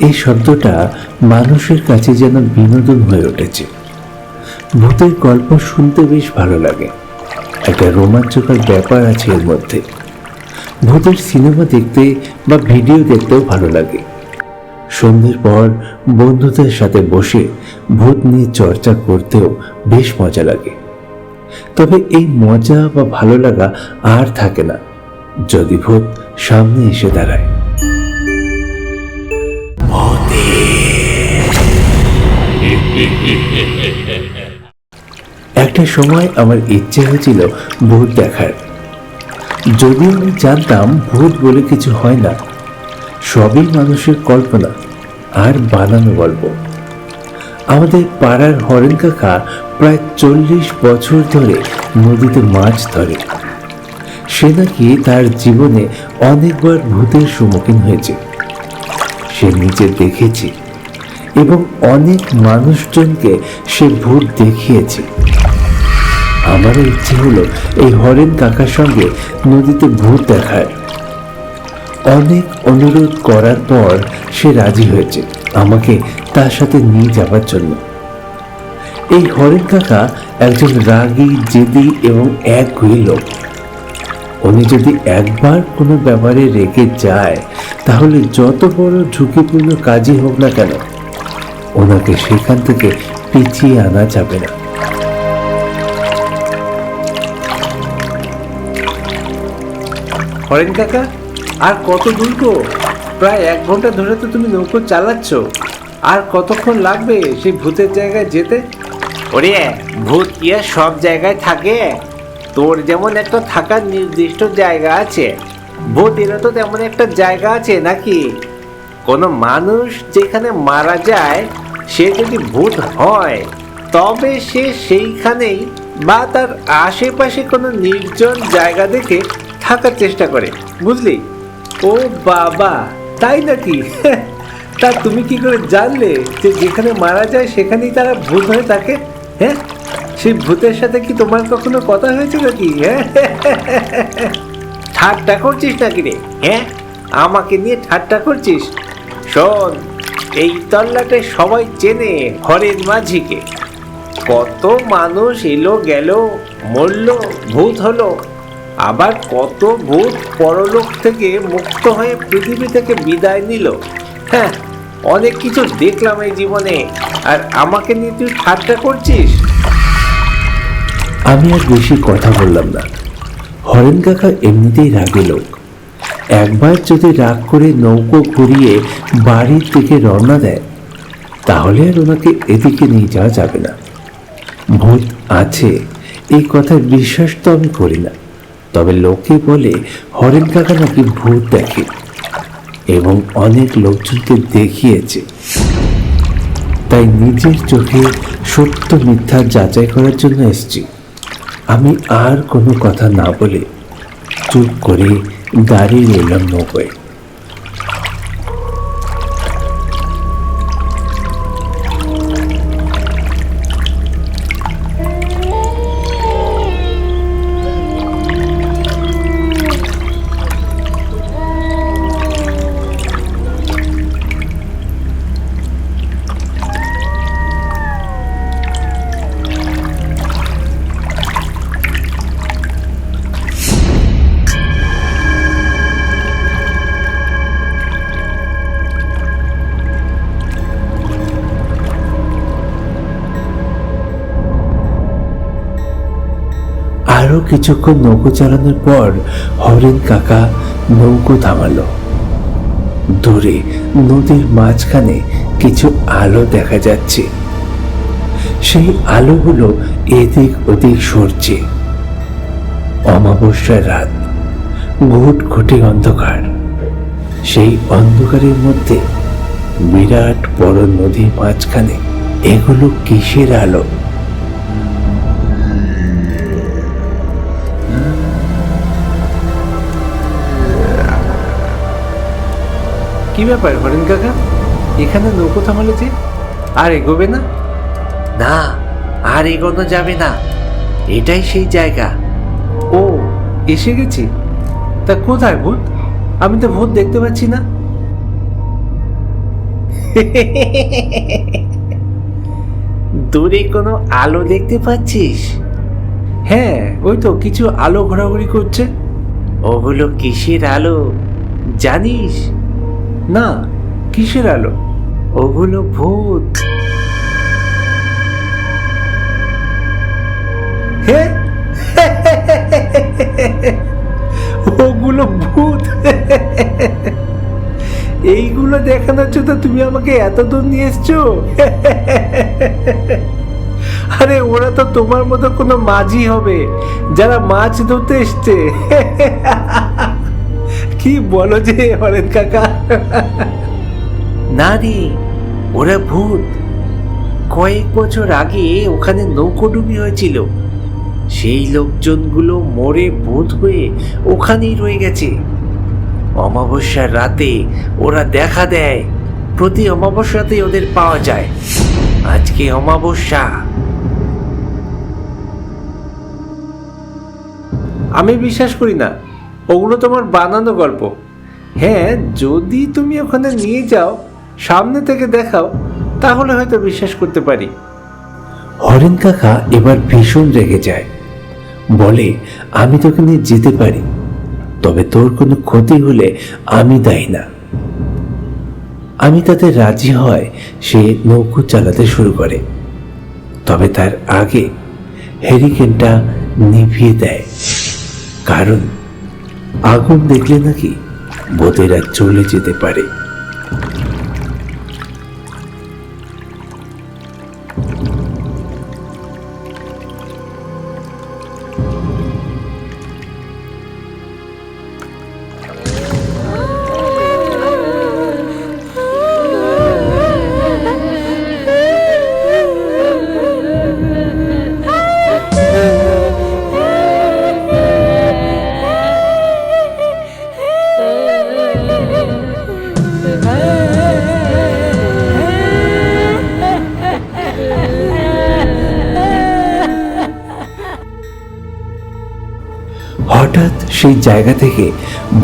এই শব্দটা মানুষের কাছে যেন বিনোদন হয়ে উঠেছে। ভূতের গল্প শুনতে বেশ ভালো লাগে। একটা রোমাঞ্চকর ব্যাপার আছে এর মধ্যে। ভূতের সিনেমা দেখতে বা ভিডিও দেখতেও ভালো লাগে। সন্ধ্যের পর বন্ধুদের সাথে বসে ভূত নিয়ে চর্চা করতেও বেশ মজা লাগে। তবে এই মজা বা ভালো লাগা আর থাকে না। যদি ভূত সামনে এসে দাঁড়ায়। একটা সময় আমার ইচ্ছে হয়েছিল ভূত দেখার। যদিও আমি জানতাম ভূত বলে কিছু হয় না, সবই মানুষের কল্পনা আর বানানো গল্প। আমাদের পাড়ার হরেন কাকা প্রায় চল্লিশ বছর ধরে নদীতে মাছ ধরে। সে নাকি তার জীবনে অনেকবার ভূতের সম্মুখীন হয়েছে। সে নিজে দেখেছে এবং অনেক মানুষজনকে সে ভূত দেখিয়েছে। আমারও ইচ্ছে হলো এই হরেন কাকার সঙ্গে নদীতে ভূত দেখার। অনেক অনুরোধ করার পর সে রাজি হয়েছে আমাকে তার সাথে নিয়ে যাওয়ার জন্য। এই হরেন কাকা একজন রাগী, জেদি এবং এক লোক। উনি যদি একবার কোনো ব্যাপারে রেগে যায় তাহলে যত বড় ঝুঁকিপূর্ণ কাজই হোক না কেন ওনাকে সেখান থেকে পিছিয়ে আনা যাবে না। হরেন কাকা আর কত দূর গো? প্রায় এক ঘণ্টা ধরে তো তুমি নৌকো চালাচ্ছ। আর কতক্ষণ লাগবে সেই ভূতের জায়গায় যেতে? ওরে ভূত কি আর সব জায়গায় থাকে? তোর যেমন একটা থাকার নির্দিষ্ট জায়গা আছে ভূতেরও তো তেমন একটা জায়গা আছে নাকি? কোনো মানুষ যেখানে মারা যায়, সে যদি ভূত হয়, তবে সে সেইখানেই বা তার আশেপাশে কোনো নির্জন জায়গা দেখে থাকার চেষ্টা করে, বুঝলি? ও বাবা, তাই নাকি? তা তুমি কি করে জানলে যে যেখানে মারা যায় সেখানেই তারা ভূত হয়ে থাকে? হ্যাঁ? সেই ভূতের সাথে কি তোমার কখনো কথা হয়েছে নাকি হ্যাঁ? ঠাট্টা করছিস নাকি রে হ্যাঁ? আমাকে নিয়ে ঠাট্টা করছিস? শোন, এই তল্লাটে সবাই চেনে হরেন মাঝিকে। কত মানুষ এলো, গেল, মরল, ভূত হলো। আবার কত ভূত পরলোক থেকে মুক্ত হয়ে পৃথিবী থেকে বিদায় নিল। হ্যাঁ অনেক কিছু দেখলাম এই জীবনে। আর আমাকে নিয়ে তুই ঠাট্টা করছিস? আমি আর বেশি কথা বললাম না। হরেন কাকা এমনিতেই রাগে লোক। একবার যদি রাগ করে নৌকো ঘুরিয়ে বাড়ির দিকে রওনা দেয়, তাহলে আর ওনাকে এদিকে নিয়ে যাওয়া যাবে না। ভূত আছে, এই কথার বিশ্বাস তো আমি করি না। তবে লোকে বলে হরেন কাকা নাকি ভূত দেখে, এবং অনেক লোকজনকে দেখিয়েছে। তাই নিজের চোখে সত্য মিথ্যা যাচাই করার জন্য এসেছি। আমি আর কোনো কথা না বলে চুপ করে দাঁড়িয়ে রইলাম নৌকোয়। কিছুক্ষণ নৌকো চালানোর পর হরিণ কাকা নৌকো থামালো। দূরে নদীর মাঝখানে কিছু আলো দেখা যাচ্ছে। সেই আলোগুলো এদিক ওদিক সরছে। অমাবস্যার রাত, ঘুট ঘুটে অন্ধকার। সেই অন্ধকারের মধ্যে বিরাট বড় নদীর মাঝখানে এগুলো কিসের আলো? কি ব্যাপার হরেন কাকা? এখানে নৌকো থামালে যে? আর এগোবে না? না আর এগোনো যাবে না। এটাই সেই জায়গা। ও এসে গেছি। তা কোথায় ভূত? আমি তো ভূত দেখতে পাচ্ছি না। দূরে কোনো আলো দেখতে পাচ্ছিস? হ্যাঁ ওই তো কিছু আলো ঘোরাঘুরি করছে। ওগুলো কিসের আলো? জানিস না কিসের আলো ওগুলো ভূত হে ওগুলো ভূত এইগুলো দেখানোর জন্য তুমি আমাকে এত দূর নিয়ে এসছো আরে ওরা তো তোমার মতো কোনো মাঝি হবে যারা মাছ ধরতে এসছে কি বলো যে হরেন কাকা? না রে ওরা ভূত। কয়েক বছর আগে ওখানে নৌকোডুবি হয়েছিল। সেই লোকজনগুলো মরে ভূত হয়ে ওখানেই রয়ে গেছে। অমাবস্যার রাতে ওরা দেখা দেয় প্রতি অমাবস্যাতে ওদের পাওয়া যায়। আজকে অমাবস্যা। আমি বিশ্বাস করি না। ওগুলো তোমার বানানো গল্প। হ্যাঁ যদি তুমি ওখানে নিয়ে যাও, সামনে থেকে দেখাও, তাহলে হয়তো বিশ্বাস করতে পারি। হরেন কাকা এবার ভীষণ রেগে যায়। বলে, আমি তোকে নিয়ে যেতে পারি, তবে তোর কোনো ক্ষতি হলে আমি দায়ী না। আমি তাতে রাজি হয়, সে নৌকো চালাতে শুরু করে। তবে তার আগে হেরিকেনটা নিভিয়ে দেয়, কারণ আগুন দেখলে নাকি বোধেরা চলে যেতে পারে। হঠাৎ সেই জায়গা থেকে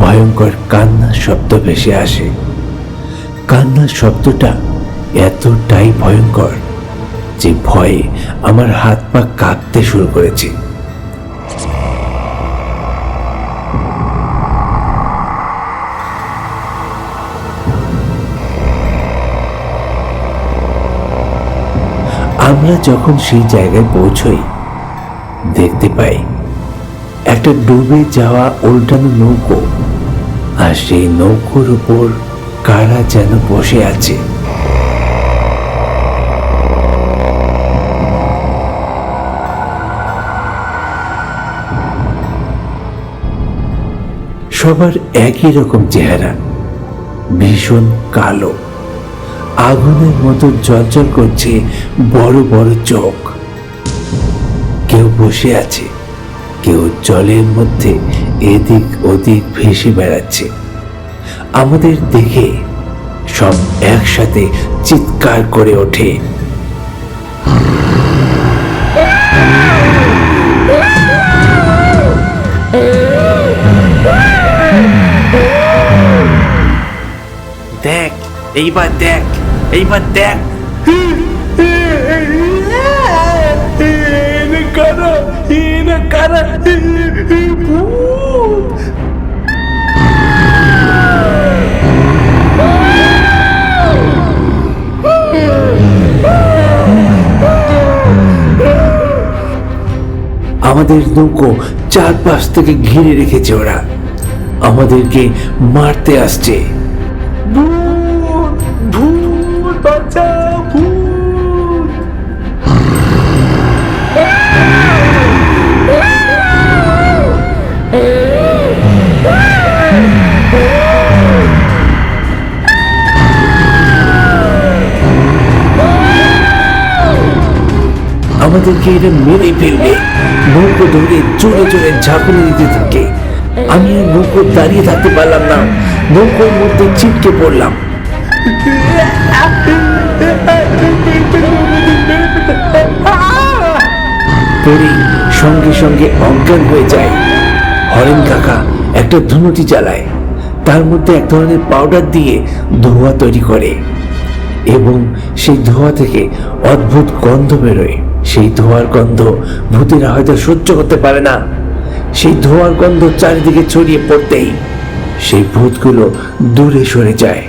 ভয়ঙ্কর কান্নার শব্দ ভেসে আসে। কান্নার শব্দটা এতটাই ভয়ঙ্কর যে ভয়ে আমার হাত পা কাঁপতে শুরু করেছে। আমরা যখন সেই জায়গায় পৌঁছই, দেখতে পাই একটা ডুবে যাওয়া উল্টানো নৌকো আর সেই নৌকোর উপর কারা যেন বসে আছে। সবার একই রকম চেহারা, ভীষণ কালো। আগুনের মতো জলজল করছে বড় বড় চোখ। কেউ বসে আছে। জলের মধ্যে এদিক ওদিক ভেসে বেড়াচ্ছে। আমাদের দেখে সব একসাথে চিৎকার করে ওঠে। দেখ এইবার দেখ এইবার দেখ। কারা কারা। আমাদের নৌকো চারপাশ থেকে ঘিরে রেখেছে ওরা। আমাদেরকে মারতে আসছে। ভূত ভূত বাঁচাও আমাদেরকে এটা মেরে ফেলবে। নৌকো ধরে জোরে জোরে ঝাঁকুনি দিতে থাকে। আমি নৌকো দাঁড়িয়ে থাকতে পারলাম না। নৌকোর মধ্যে ছিটকে পড়লাম। পরে সঙ্গে সঙ্গে অজ্ঞান হয়ে যায়। হরেন কাকা একটা ধুনুটি জ্বালায়। তার মধ্যে এক ধরনের পাউডার দিয়ে ধোঁয়া তৈরি করে। এবং সেই ধোঁয়া থেকে অদ্ভুত গন্ধ বেরোয়। সেই ধোঁয়ার গন্ধ ভূতেরা হয়তো সহ্য করতে পারে না। সেই ধোঁয়ার গন্ধ চারিদিকে ছড়িয়ে পড়তেই সেই ভূতগুলো দূরে সরে যায়।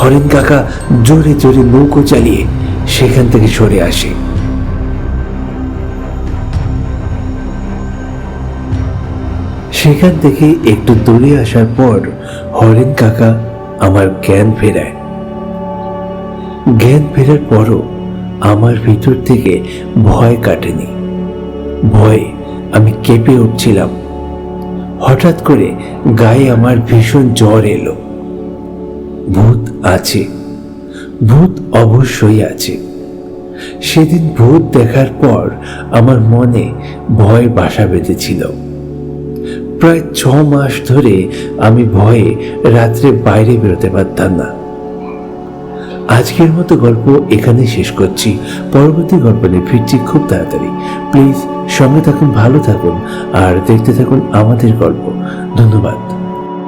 হরিণ কাকা জোরে জোরে নৌকো চালিয়ে সেখান থেকে সরে আসে। সেখান থেকে একটু দূরে আসার পর হরেন কাকা আমার জ্ঞান ফেরায়। জ্ঞান ফেরার পরও আমার ভিতর থেকে ভয় কাটেনি। ভয়ে আমি কেঁপে উঠছিলাম। হঠাৎ করে গায়ে আমার ভীষণ জ্বর এলো। ভূত আছে। ভূত অবশ্যই আছে। সেদিন ভূত দেখার পর আমার মনে ভয় বাসা বেঁধেছিল। প্রায় ছ মাস ধরে আমি ভয়ে রাত্রে বাইরে বেরোতে পারতাম না। আজকের মতো গল্প এখানে শেষ করছি। পরবর্তী গল্প নিয়ে ফিরছি খুব তাড়াতাড়ি। প্লিজ সঙ্গে থাকুন, ভালো থাকুন, আর দেখতে থাকুন আমাদের গল্প। ধন্যবাদ।